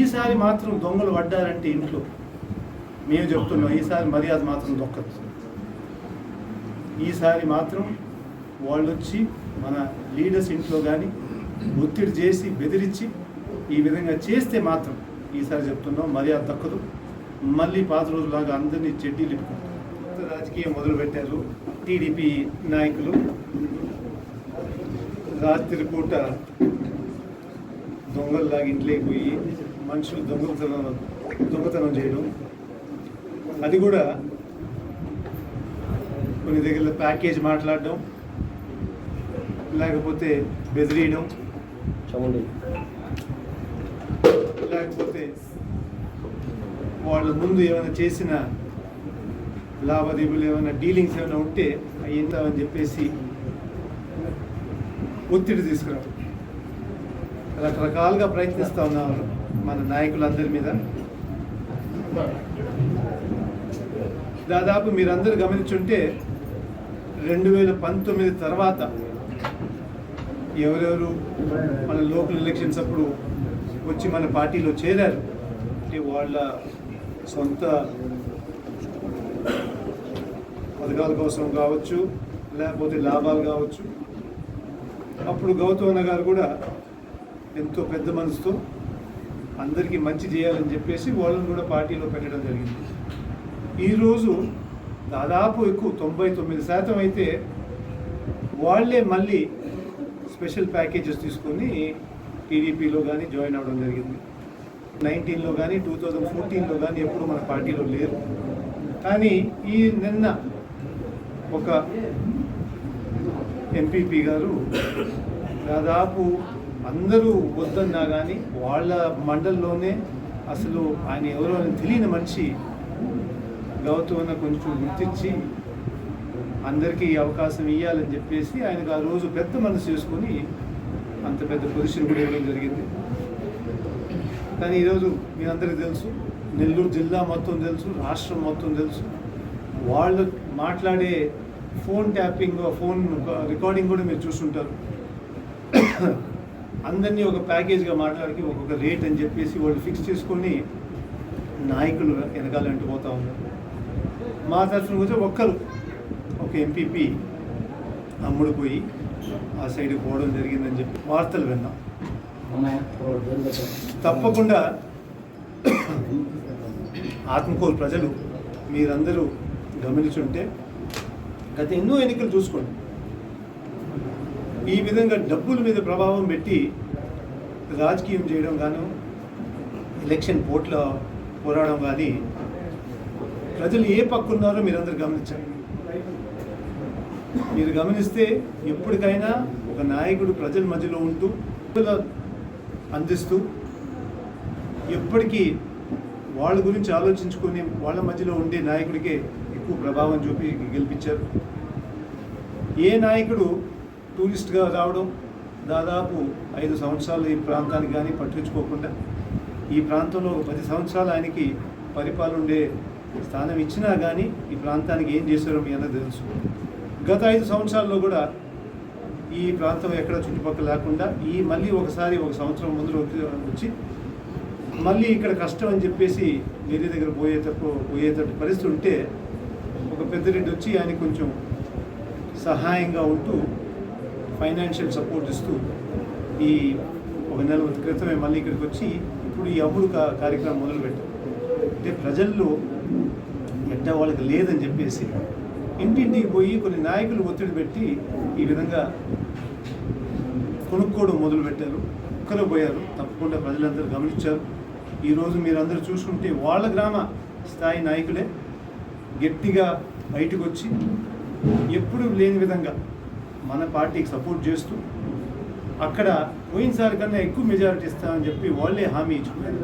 ఈసారి మాత్రం దొంగలు పడ్డారంటే ఇంట్లో. మేము చెప్తున్నాం ఈసారి మర్యాద మాత్రం దొక్కదు. ఈసారి మాత్రం వాళ్ళు వచ్చి మన లీడర్స్ ఇంట్లో కానీ ఒత్తిడి చేసి బెదిరించి ఈ విధంగా చేస్తే మాత్రం ఈసారి చెప్తున్నాం మర్యాద దక్కదు. మళ్ళీ పాత రోజులాగా అందరినీ చెడ్డీలు ఇప్పుకుంటారు రాజకీయం మొదలుపెట్టారు టీడీపీ నాయకులు. రాత్రి పూట దొంగల్లాగా ఇంట్లోకి పోయి మనుషులు దొంగతనం దొంగతనం చేయడం. అది కూడా కొన్ని దగ్గర ప్యాకేజ్ మాట్లాడడం లేకపోతే బెదిరియడం. లేకపోతే వాళ్ళ ముందు ఏమైనా చేసిన లావాదేవీలు ఏమైనా డీలింగ్స్ ఏమైనా ఉంటే అవి అని చెప్పేసి ఒత్తిడి తీసుకురావడం. రకరకాలుగా ప్రయత్నిస్తూ ఉన్నారు మన నాయకులందరి మీద. దాదాపు మీరందరూ గమనించుంటే రెండు వేల పంతొమ్మిది తర్వాత ఎవరెవరు మన లోకల్ ఎలక్షన్స్ అప్పుడు వచ్చి మన పార్టీలో చేరారు. అంటే వాళ్ళ సొంత పథకాల కోసం కావచ్చు లేకపోతే లాభాలు కావచ్చు. అప్పుడు గౌతమ్ గారు కూడా ఎంతో పెద్ద మనసుతో అందరికీ మంచి చేయాలని చెప్పేసి వాళ్ళని కూడా పార్టీలో పెట్టడం జరిగింది. ఈరోజు దాదాపు ఎక్కువ తొంభై తొమ్మిది శాతం అయితే వాళ్ళే మళ్ళీ స్పెషల్ ప్యాకేజెస్ తీసుకొని టీడీపీలో కానీ జాయిన్ అవ్వడం జరిగింది. నైన్టీన్లో కానీ టూ థౌజండ్ ఫోర్టీన్లో కానీ ఎప్పుడు మన పార్టీలో లేరు. కానీ ఈ నిన్న ఒక ఎంపీపీ గారు దాదాపు అందరూ వద్దన్నా కానీ వాళ్ళ మండలంలోనే అసలు ఆయన ఎవరో అని తెలియని మనిషి గౌతమ్న కొంచెం గుర్తించి అందరికీ ఈ అవకాశం ఇవ్వాలని చెప్పేసి ఆయనకు ఆ రోజు పెద్ద మనసు చేసుకొని అంత పెద్ద పొజిషన్ కూడా ఇవ్వడం జరిగింది. కానీ ఈరోజు మీ అందరికీ తెలుసు నెల్లూరు జిల్లా మొత్తం తెలుసు రాష్ట్రం మొత్తం తెలుసు. వాళ్ళు మాట్లాడే ఫోన్ ట్యాపింగ్ ఫోన్ రికార్డింగ్ కూడా మీరు చూస్తుంటారు. అందరినీ ఒక ప్యాకేజ్గా మాట్లాడికి ఒక్కొక్క రేట్ అని చెప్పేసి వాళ్ళు ఫిక్స్ చేసుకొని నాయకులు వెనకాలంటూ పోతా ఉన్నారు. మా తరఫున కూడా ఒక్కరు ఒక ఎంపీపీ అమ్ముడు పోయి ఆ సైడ్ పోవడం జరిగిందని చెప్పి వార్తలు విన్నాం. తప్పకుండా ఆత్మకూరు ప్రజలు మీరందరూ గమనించుంటే గత ఎన్నో ఎన్నికలు చూసుకోండి. ఈ విధంగా డబ్బుల మీద ప్రభావం పెట్టి రాజకీయం చేయడం గాను ఎలక్షన్ పోట్ల పోరాడడం కానీ ప్రజలు ఏ పక్కున్నారో మీరందరూ గమనించండి. మీరు గమనిస్తే ఎప్పటికైనా ఒక నాయకుడు ప్రజల మధ్యలో ఉంటూ అందిస్తూ ఎప్పటికీ వాళ్ళ గురించి ఆలోచించుకొని వాళ్ళ మధ్యలో ఉండే నాయకుడికే ఎక్కువ ప్రభావం చూపి గెలిపించారు. ఏ నాయకుడు టూరిస్ట్గా రావడం దాదాపు ఐదు సంవత్సరాలు ఈ ప్రాంతానికి కానీ పట్టించుకోకుండా ఈ ప్రాంతంలో ఒక పది సంవత్సరాలు ఆయనకి పరిపాలుండే స్థానం ఇచ్చినా కానీ ఈ ప్రాంతానికి ఏం చేశారో మీ అందరూ తెలుసు. గత ఐదు సంవత్సరాల్లో కూడా ఈ ప్రాంతం ఎక్కడ చుట్టుపక్కల లేకుండా ఈ మళ్ళీ ఒకసారి ఒక సంవత్సరం ముందు వచ్చి మళ్ళీ ఇక్కడ కష్టం అని చెప్పేసి వేరే దగ్గర పోయేటప్పుడు పోయేటట్టు పరిస్థితి ఉంటే ఒక పెద్దరెడ్డి వచ్చి ఆయన కొంచెం సహాయంగా ఉంటూ ఫైనాన్షియల్ సపోర్ట్ ఇస్తూ ఈ ఒక నెల క్రితమే మళ్ళీ ఇక్కడికి వచ్చి ఇప్పుడు ఈ అమ్ముడు కా- కార్యక్రమం మొదలుపెట్టారు అంటే ప్రజల్లో ఎట్ట వాళ్ళకి లేదని చెప్పేసి ఇంటింటికి పోయి కొన్ని నాయకులు ఒత్తిడి పెట్టి ఈ విధంగా కొనుక్కోవడం మొదలుపెట్టారు. కుక్కలో పోయారు. తప్పకుండా ప్రజలందరూ గమనించారు. ఈరోజు మీరందరూ చూసుకుంటే వాళ్ళ గ్రామ స్థాయి నాయకులే గట్టిగా బయటకు వచ్చి ఎప్పుడు లేని విధంగా మన పార్టీకి సపోర్ట్ చేస్తూ అక్కడ పోయినసారి కన్నా ఎక్కువ మెజారిటీ ఇస్తామని చెప్పి వాళ్ళే హామీ ఇచ్చుకున్నారు.